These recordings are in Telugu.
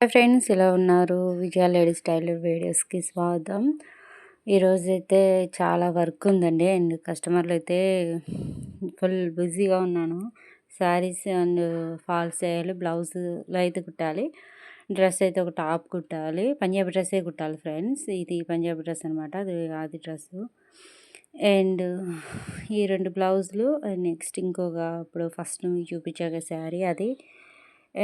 హాయ్ ఫ్రెండ్స్ ఇలా ఉన్నారు? విజయ లేడీస్ టైలర్ వీడియోస్కి స్వాగతం. ఈరోజు అయితే చాలా వర్క్ ఉందండి. అండ్ కస్టమర్లు అయితే ఫుల్ బిజీగా ఉన్నాను. శారీస్ అండ్ ఫాల్స్ వేయాలి బ్లౌజ్లో అయితే కుట్టాలి డ్రెస్ అయితే ఒక టాప్ కుట్టాలి పంజాబీ డ్రెస్సే కుట్టాలి ఫ్రెండ్స్. ఇది పంజాబీ డ్రెస్ అనమాట అది ఆది డ్రెస్సు అండ్ ఈ రెండు బ్లౌజులు నెక్స్ట్ ఇంకొక ఇప్పుడు ఫస్ట్ మీకు చూపించాక శారీ అది.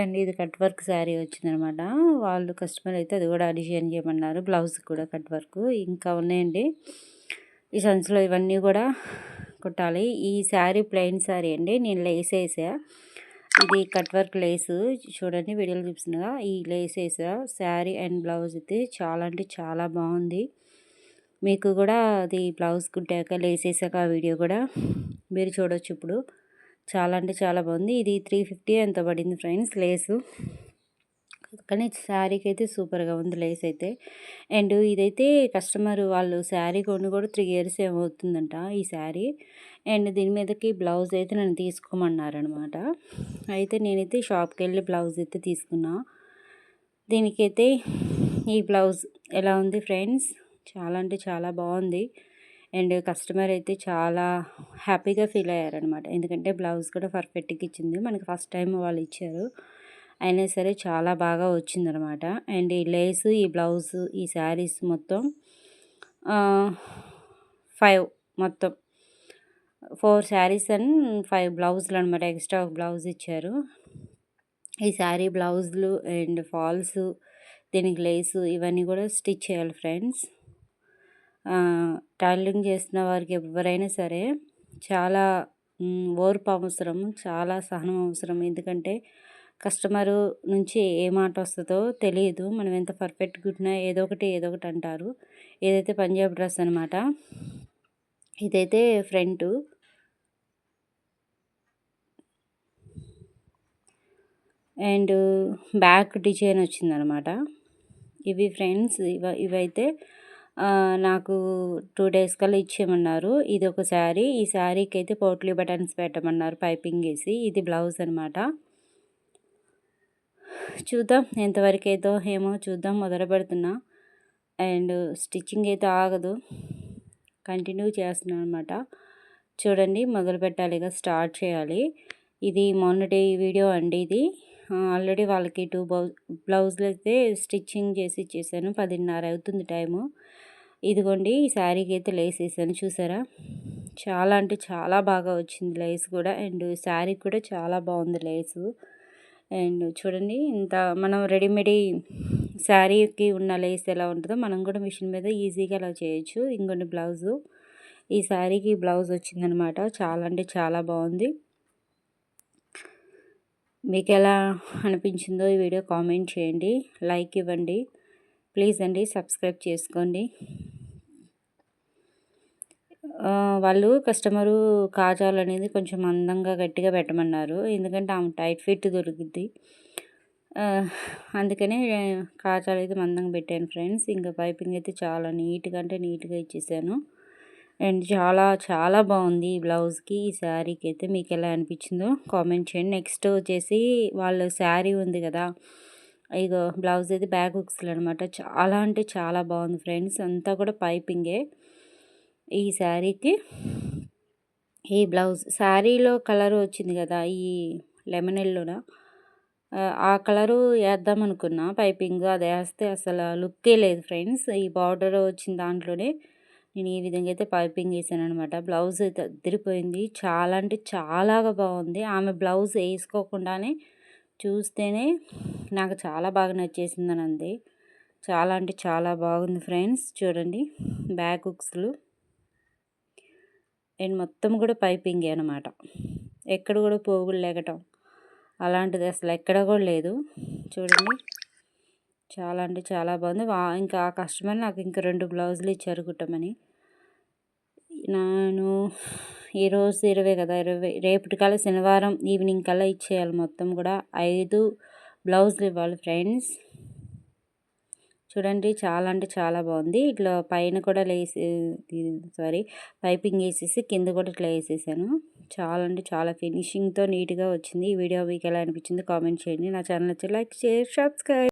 అండ్ ఇది కట్ వర్క్ శారీ వచ్చిందనమాట. వాళ్ళు కస్టమర్ అయితే అది కూడా డిజైన్ చేయమన్నారు. బ్లౌజ్ కూడా కట్ వర్క్ ఇంకా ఉన్నాయండి. ఈ సంచులో ఇవన్నీ కూడా కుట్టాలి. ఈ శారీ ప్లెయిన్ శారీ అండి నేను లేస్ వేసా ఇది కట్ వర్క్ లేసు. చూడండి వీడియోలో చూపిస్తుండగా ఈ లేస్ వేసా శారీ అండ్ బ్లౌజ్ అయితే చాలా అంటే చాలా బాగుంది. మీకు కూడా అది బ్లౌజ్ కుట్టాక లేస్ వేసాక ఆ వీడియో కూడా మీరు చూడొచ్చు ఇప్పుడు. చాలా అంటే చాలా బాగుంది. ఇది త్రీ ఫిఫ్టీ ఎంత పడింది ఫ్రెండ్స్? లేసు. కానీ శారీకి అయితే సూపర్గా ఉంది లేస్ అయితే అండ్ ఇదైతే కస్టమర్ వాళ్ళు శారీ కొన్ని కూడా త్రీ ఇయర్స్ ఏమవుతుందంట ఈ శారీ. అండ్ దీని మీదకి బ్లౌజ్ అయితే నన్ను తీసుకోమన్నారనమాట. అయితే నేనైతే షాప్కి వెళ్ళి బ్లౌజ్ అయితే తీసుకున్నా. దీనికైతే ఈ బ్లౌజ్ ఎలా ఉంది ఫ్రెండ్స్? చాలా అంటే చాలా బాగుంది. అండ్ కస్టమర్ అయితే చాలా హ్యాపీగా ఫీల్ అయ్యారనమాట ఎందుకంటే బ్లౌజ్ కూడా పర్ఫెక్ట్గా ఇచ్చింది. మనకి ఫస్ట్ టైం వాళ్ళు ఇచ్చారు. అయినా సరే చాలా బాగా వచ్చిందనమాట అండ్ ఈ లేస్ ఈ బ్లౌజ్ ఈ శారీస్ మొత్తం ఫైవ్ మొత్తం. ఫోర్ శారీస్ అండ్ ఫైవ్ బ్లౌజులు అనమాట ఎక్స్ట్రా బ్లౌజ్ ఇచ్చారు. ఈ శారీ బ్లౌజులు అండ్ ఫాల్స్ దీనికి లేసు ఇవన్నీ కూడా స్టిచ్ చేయాలి ఫ్రెండ్స్. టైలరింగ్ చేస్తున్న వారికి ఎవరైనా సరే చాలా ఓర్పు అవసరం చాలా సహనం అవసరం. ఎందుకంటే కస్టమరు నుంచి ఏ మాట వస్తుందో తెలియదు. మనం ఎంత పర్ఫెక్ట్గా ఉన్నా ఏదో ఒకటి ఏదో ఒకటి అంటారు. ఏదైతే పంజాబ్ డ్రెస్ అనమాట ఇదైతే ఫ్రంట్. అండ్ బ్యాక్ డిజైన్ వచ్చిందనమాట ఇవి ఫ్రెండ్స్ ఇవ ఇవైతే నాకు టూ డేస్ కల్లా ఇచ్చేయమన్నారు. ఇది ఒక శారీ. ఈ శారీకి అయితే పోట్లీ బటన్స్ పెట్టమన్నారు. పైపింగ్ వేసి. ఇది బ్లౌజ్ అనమాట చూద్దాం ఎంతవరకు అయితే ఏమో చూద్దాం. మొదలు పెడుతున్నా. అండ్ స్టిచ్చింగ్ అయితే ఆగదు. కంటిన్యూ చేస్తున్నాను అనమాట చూడండి. మొదలు పెట్టాలిగా స్టార్ట్ చేయాలి. ఇది మొన్నటి వీడియో అండి ఇది. ఆల్రెడీ వాళ్ళకి టూ బ్లౌజ్లు అయితే స్టిచ్చింగ్ చేసి ఇచ్చేసాను. పదిన్నర అవుతుంది టైము. ఇదిగోండి ఈ శారీకి అయితే లేస్ వేసాను చూసారా? చాలా అంటే చాలా బాగా వచ్చింది లేస్ కూడా. అండ్ శారీ కూడా చాలా బాగుంది లేసు. అండ్ చూడండి ఇంత మనం రెడీమేడ్ శారీకి ఉన్న లేస్ ఎలా ఉంటుందో మనం కూడా మిషన్ మీద ఈజీగా అలా చేయొచ్చు. ఇంకొన్ని బ్లౌజు. ఈ శారీకి బ్లౌజ్ వచ్చిందనమాట. చాలా అంటే చాలా బాగుంది. మీకు ఎలా అనిపించిందో ఈ వీడియో కామెంట్ చేయండి లైక్ ఇవ్వండి ప్లీజ్ అండి సబ్స్క్రైబ్ చేసుకోండి. వాళ్ళు కస్టమరు కాజాలు అనేది కొంచెం అందంగా గట్టిగా పెట్టమన్నారు ఎందుకంటే ఆమె టైట్ ఫిట్ దొరికిద్ది. అందుకనే కాజాలు అయితే మందంగా పెట్టాను ఫ్రెండ్స్ ఇంకా పైపింగ్ అయితే చాలా నీట్గా అంటే నీట్గా ఇచ్చేసాను. అండ్ చాలా చాలా బాగుంది ఈ బ్లౌజ్కి. ఈ శారీకి అయితే మీకు ఎలా అనిపించిందో కామెంట్ చేయండి. నెక్స్ట్ వచ్చేసి వాళ్ళ శారీ ఉంది కదా ఇగో బ్లౌజ్ అయితే బ్యాక్ హుక్స్లు అనమాట చాలా అంటే చాలా బాగుంది ఫ్రెండ్స్. అంతా కూడా పైపింగే ఈ శారీకి. ఈ బ్లౌజ్ శారీలో కలర్ వచ్చింది కదా ఈ లెమన్ ఎల్లోన? ఆ కలరు వేద్దాం అనుకున్నా. పైపింగ్ అది వేస్తే అసలు లుక్కే లేదు ఫ్రెండ్స్. ఈ బార్డర్ వచ్చిన దాంట్లోనే నేను ఈ విధంగా అయితే పైపింగ్ వేసాను అనమాట బ్లౌజ్ అయితే అద్దరిపోయింది. చాలా అంటే చాలాగా బాగుంది. ఆమె బ్లౌజ్ వేసుకోకుండానే చూస్తేనే నాకు చాలా బాగా నచ్చేసిందని అంది. చాలా అంటే చాలా బాగుంది ఫ్రెండ్స్. చూడండి బ్యాక్ హుక్స్లు. అండ్ మొత్తం కూడా పైపింగే అనమాట ఎక్కడ కూడా పోగులు లేకటం అలాంటిది అసలు ఎక్కడ కూడా లేదు. చూడండి. చాలా అంటే చాలా బాగుంది. ఇంకా ఆ కస్టమర్ నాకు ఇంకా రెండు బ్లౌజులు ఇచ్చారు కుట్టమని. నేను ఈరోజు ఇరవై కదా ఇరవై రేపటి కల్లా శనివారం ఈవినింగ్ కల్లా ఇచ్చేయాలి మొత్తం కూడా. ఐదు బ్లౌజులు ఇవ్వాలి ఫ్రెండ్స్. చూడండి చాలా అంటే చాలా బాగుంది. ఇట్లా పైన కూడా లేసి సారీ పైపింగ్ వేసేసి కింద కూడా ఇట్లా వేసేసాను. చాలా అంటే చాలా ఫినిషింగ్తో నీట్గా వచ్చింది. ఈ వీడియో మీకు ఎలా అనిపించింది కామెంట్ చేయండి. నా ఛానల్ వచ్చి లైక్ షేర్ సబ్స్క్రైబ్.